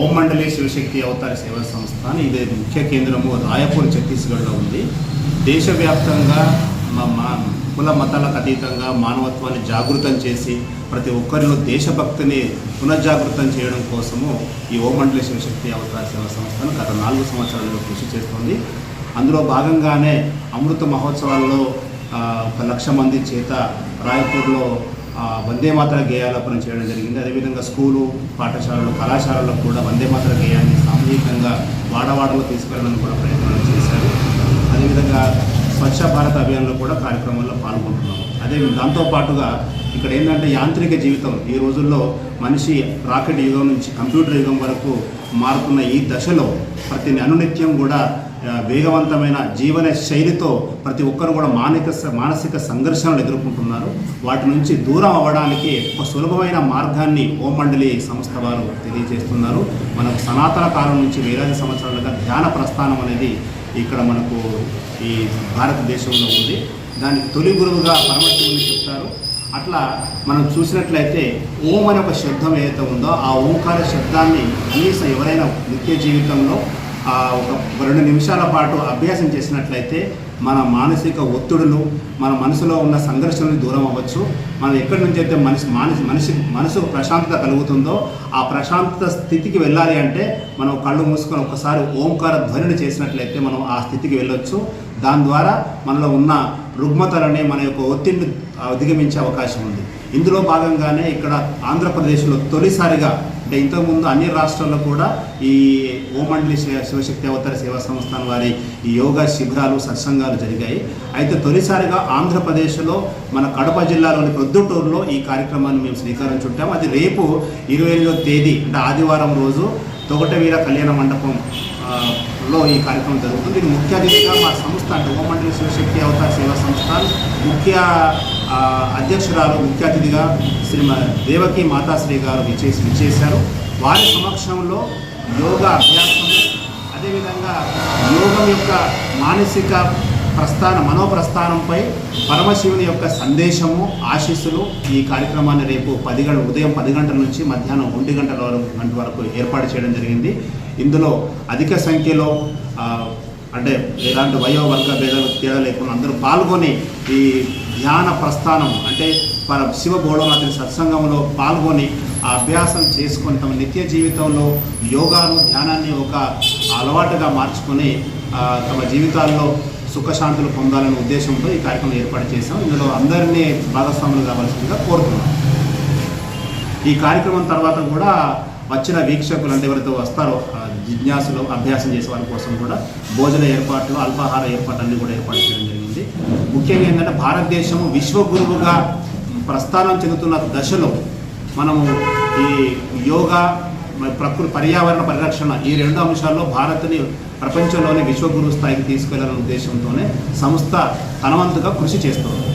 ఓం మండలి శివశక్తి అవతార సేవా సంస్థ అని ఇది ముఖ్య కేంద్రము రాయపూర్ ఛత్తీస్గఢ్లో ఉంది. దేశవ్యాప్తంగా మా మా కుల మతాలకు అతీతంగా మానవత్వాన్ని జాగృతం చేసి ప్రతి ఒక్కరిలో దేశభక్తిని పునర్జాగృతం చేయడం కోసము ఈ ఓం మండలి శివశక్తి అవతార సేవా సంస్థను గత నాలుగు సంవత్సరాలుగా కృషి చేస్తోంది. అందులో భాగంగానే అమృత మహోత్సవాల్లో ఒక లక్ష మంది చేత రాయపూర్లో ఆ, వందే మాతర గేయాలపన చేయడం జరిగింది. అదేవిధంగా స్కూలు పాఠశాలలు కళాశాలలకు కూడా వందే మాత్ర గేయాన్ని సామూహికంగా వాడవాడలో తీసుకెళ్ళడానికి కూడా ప్రయత్నాలు చేశారు. అదేవిధంగా స్వచ్ఛ భారత్ అభియాన్లో కూడా కార్యక్రమంలో పాల్గొంటున్నాము అదే దాంతో పాటుగా ఇక్కడ ఏంటంటే యాంత్రిక జీవితం ఈ రోజుల్లో మనిషి రాకెట్ యుగం నుంచి కంప్యూటర్ యుగం వరకు మారుతున్న ఈ దశలో ప్రతి అనునిత్యం కూడా వేగవంతమైన జీవన శైలితో ప్రతి ఒక్కరు కూడా మానసిక మానసిక సంఘర్షణలు ఎదుర్కొంటున్నారు. వాటి నుంచి దూరం అవ్వడానికి ఒక సులభమైన మార్గాన్ని ఓం మండలి సంస్థ వారు తెలియజేస్తున్నారు. మనకు సనాతన కాలం నుంచి వేలాది సంవత్సరాలుగా ధ్యాన ప్రస్థానం అనేది ఇక్కడ మనకు ఈ భారతదేశంలో ఉంది. దానికి తొలి గురువుగా పరమశివుని చెప్తారు. అట్లా మనం చూసినట్లయితే ఓం అనే ఒక శబ్దం ఏదైతే ఉందో ఆ ఓంకార శబ్దాన్ని కనీసం ఎవరైనా నిత్య జీవితంలో ఒక రెండు నిమిషాల పాటు అభ్యాసం చేసినట్లయితే మన మానసిక ఒత్తిడులు మన మనసులో ఉన్న సంఘర్షణలు దూరం అవ్వచ్చు. మనం ఎక్కడి నుంచి అయితే మనిషి మానసి మనిషి మనసుకు ప్రశాంతత కలుగుతుందో ఆ ప్రశాంతత స్థితికి వెళ్ళాలి అంటే మనం కళ్ళు మూసుకొని ఒకసారి ఓంకార ధ్వనిని చేసినట్లయితే మనం ఆ స్థితికి వెళ్ళొచ్చు. దాని ద్వారా మనలో ఉన్న రుగ్మతలని మన యొక్క ఒత్తిడిని అధిగమించే అవకాశం ఉంది. ఇందులో భాగంగానే ఇక్కడ ఆంధ్రప్రదేశ్లో తొలిసారిగా ఇంతకుముందు అన్ని రాష్ట్రాల్లో కూడా ఈ ఓమండలి శివశక్తి అవతార సేవా సంస్థల వారి ఈ యోగా శిబిరాలు సత్సంగాలు జరిగాయి. అయితే తొలిసారిగా ఆంధ్రప్రదేశ్లో మన కడప జిల్లాలోని ప్రొద్దుటూరులో ఈ కార్యక్రమాన్ని మేము శ్రీకారం చుట్టాము అది రేపు ఇరవై ఎనిమిదో తేదీ అంటే ఆదివారం రోజు తొగటవీర కళ్యాణ మండపం లో ఈ కార్యక్రమం జరుగుతుంది. ముఖ్య అతిథిగా మా సంస్థ అంటే ఓమండలి శివశక్తి అవతార సేవా సంస్థ ముఖ్య అధ్యక్షురాలు ముఖ్య అతిథిగా శ్రీమ దేవకి మాతాశ్రీ గారు విచేసి విచ్చేశారు. వారి సమక్షంలో యోగా అభ్యాసం అదేవిధంగా యోగం యొక్క మానసిక ప్రస్థాన మనోప్రస్థానంపై పరమశివుని యొక్క సందేశము ఆశీస్సులు ఈ కార్యక్రమాన్ని రేపు పది గంటల ఉదయం పది గంటల నుంచి మధ్యాహ్నం ఒంటి గంటల వరకు గంట వరకు ఏర్పాటు చేయడం జరిగింది. ఇందులో అధిక సంఖ్యలో అంటే ఎలాంటి వయోవర్గ భేదాలు తేడా లేకుండా అందరూ పాల్గొని ఈ ధ్యాన ప్రస్థానం అంటే పర శివ బోడోనాథుని సత్సంగంలో పాల్గొని అభ్యాసం చేసుకొని తమ నిత్య జీవితంలో యోగాను ధ్యానాన్ని ఒక అలవాటుగా మార్చుకొని తమ జీవితాల్లో సుఖశాంతులు పొందాలనే ఉద్దేశంతో ఈ కార్యక్రమం ఏర్పాటు చేశాం. ఇందులో అందరినీ భాగస్వాములు కావాల్సిందిగా కోరుతున్నాం. ఈ కార్యక్రమం తర్వాత కూడా వచ్చిన వీక్షకులు అంటే ఎవరైతే వస్తారో జిజ్ఞాసులు అభ్యాసం చేసే వారి కోసం కూడా భోజన ఏర్పాట్లు అల్పాహార ఏర్పాట్లు అన్ని కూడా ఏర్పాటు చేయడం జరిగింది. ముఖ్యంగా ఏంటంటే భారతదేశము విశ్వగురువుగా ప్రస్థానం చెందుతున్న దశలో మనము ఈ యోగా ప్రకృతి పర్యావరణ పరిరక్షణ ఈ రెండు అంశాల్లో భారత్ని ప్రపంచంలోనే విశ్వగురు స్థాయికి తీసుకెళ్ళాలనే ఉద్దేశంతోనే సంస్థ తనవంతుగా కృషి చేస్తుంది.